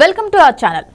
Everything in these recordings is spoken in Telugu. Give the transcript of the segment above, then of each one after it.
Welcome to our channel.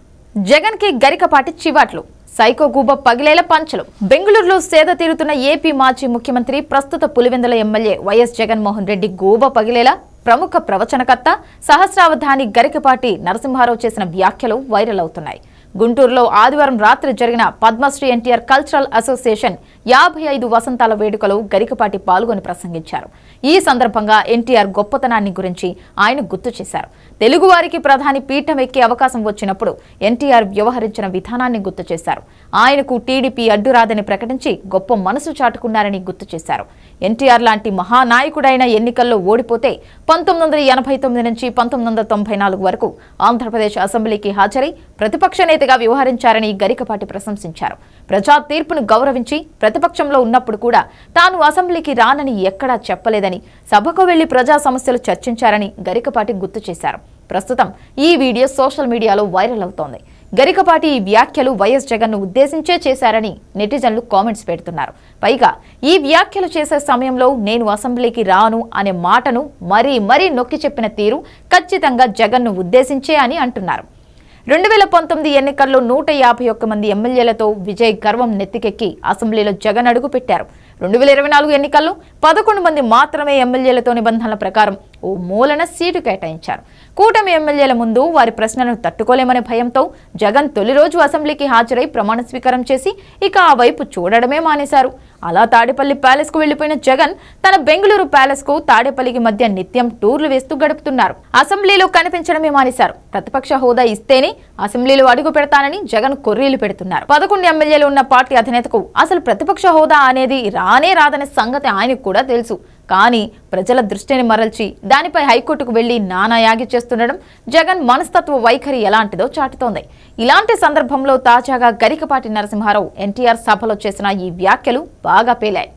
జగన్కి గరికపాటి చివాట్లు. సైకో గూబ పగిలేల పంచలు. బెంగళూరులో సేద తీరుతున్న ఏపీ మాజీ ముఖ్యమంత్రి ప్రస్తుత పులివెందుల ఎమ్మెల్యే వైఎస్ జగన్మోహన్ రెడ్డి గూబ పగిలేలా ప్రముఖ ప్రవచనకర్త సహస్రావధాని గరికపాటి నరసింహారావు చేసిన వ్యాఖ్యలు వైరల్ అవుతున్నాయి. గుంటూరులో ఆదివారం రాత్రి జరిగిన పద్మశ్రీ ఎన్టీఆర్ కల్చరల్ అసోసియేషన్ యాభై ఐదు వసంతాల వేడుకలో గరికపాటి పాల్గొని ప్రసంగించారు. ఈ సందర్భంగా ఎన్టీఆర్ గొప్పతనాన్ని గురించి ఆయన గుర్తు చేశారు. తెలుగువారికి ప్రధాని పీఠం ఎక్కే అవకాశం వచ్చినప్పుడు ఎన్టీఆర్ వ్యవహరించిన విధానాన్ని గుర్తు చేశారు. ఆయనకు టీడీపీ అడ్డురాదని ప్రకటించి గొప్ప మనసు చాటుకున్నారని గుర్తు చేశారు. ఎన్టీఆర్ లాంటి మహానాయకుడైన ఎన్నికల్లో ఓడిపోతే పంతొమ్మిది వందల ఎనభై తొమ్మిది నుంచి పంతొమ్మిది వందల తొంభై నాలుగు వరకు ఆంధ్రప్రదేశ్ అసెంబ్లీకి హాజరై ప్రతిపక్ష నేతగా వ్యవహరించారని గరికపాటి ప్రశంసించారు. ప్రజా తీర్పును గౌరవించి ప్రతిపక్షంలో ఉన్నప్పుడు కూడా తాను అసెంబ్లీకి రానని ఎక్కడా చెప్పలేదని సభకు వెళ్ళి ప్రజా సమస్యలు చర్చించారని గరికపాటి గుర్తు చేశారు. ప్రస్తుతం ఈ వీడియో సోషల్ మీడియాలో వైరల్ అవుతోంది. గరికపాటి ఈ వ్యాఖ్యలు వైఎస్ జగన్ను ఉద్దేశించే చేశారని నెటిజన్లు కామెంట్స్ పెడుతున్నారు. పైగా ఈ వ్యాఖ్యలు చేసే సమయంలో నేను అసెంబ్లీకి రాను అనే మాటను మరీ మరీ నొక్కి చెప్పిన తీరు ఖచ్చితంగా జగన్ను ఉద్దేశించే అని అంటున్నారు. రెండు వేల పంతొమ్మిది ఎన్నికల్లో నూట యాభై ఒక్క మంది ఎమ్మెల్యేలతో విజయ్ గర్వం నెత్తికెక్కి అసెంబ్లీలో జగన్ అడుగు పెట్టారు. రెండు వేల ఇరవై నాలుగు ఎన్నికల్లో పదకొండు మంది మాత్రమే ఎమ్మెల్యేలతో నిబంధనల ప్రకారం ఓ మూలన సీటు కేటాయించారు. కూటమి ఎమ్మెల్యేల ముందు వారి ప్రశ్నలను తట్టుకోలేమనే భయంతో జగన్ తొలి రోజు అసెంబ్లీకి హాజరై ప్రమాణ స్వీకారం చేసి ఇక ఆ వైపు చూడడమే మానేశారు. అలా తాడేపల్లి ప్యాలెస్కు వెళ్ళిపోయిన జగన్ తన బెంగళూరు ప్యాలెస్కు తాడేపల్లికి మధ్య నిత్యం టూర్లు వేస్తూ గడుపుతున్నారు. అసెంబ్లీలో కనిపించడమే మానేశారు. ప్రతిపక్ష హోదా ఇస్తేనే అసెంబ్లీలో అడుగు పెడతానని జగన్ కొర్రీలు పెడుతున్నారు. పదకొండు ఎమ్మెల్యేలు ఉన్న పార్టీ అధినేతకు అసలు ప్రతిపక్ష హోదా అనేది రానే రాదనే సంగతి ఆయనకు కూడా తెలుసు. కానీ ప్రజల దృష్టిని మరల్చి దానిపై హైకోర్టుకు వెళ్ళి నానా యాగి చేస్తుండడం జగన్ మనస్తత్వ వైఖరి ఎలాంటిదో చాటుతోంది. ఇలాంటి సందర్భంలో తాజాగా గరికపాటి నరసింహారావు ఎన్టీఆర్ సభలో చేసిన ఈ వ్యాఖ్యలు బాగా పేలాయి.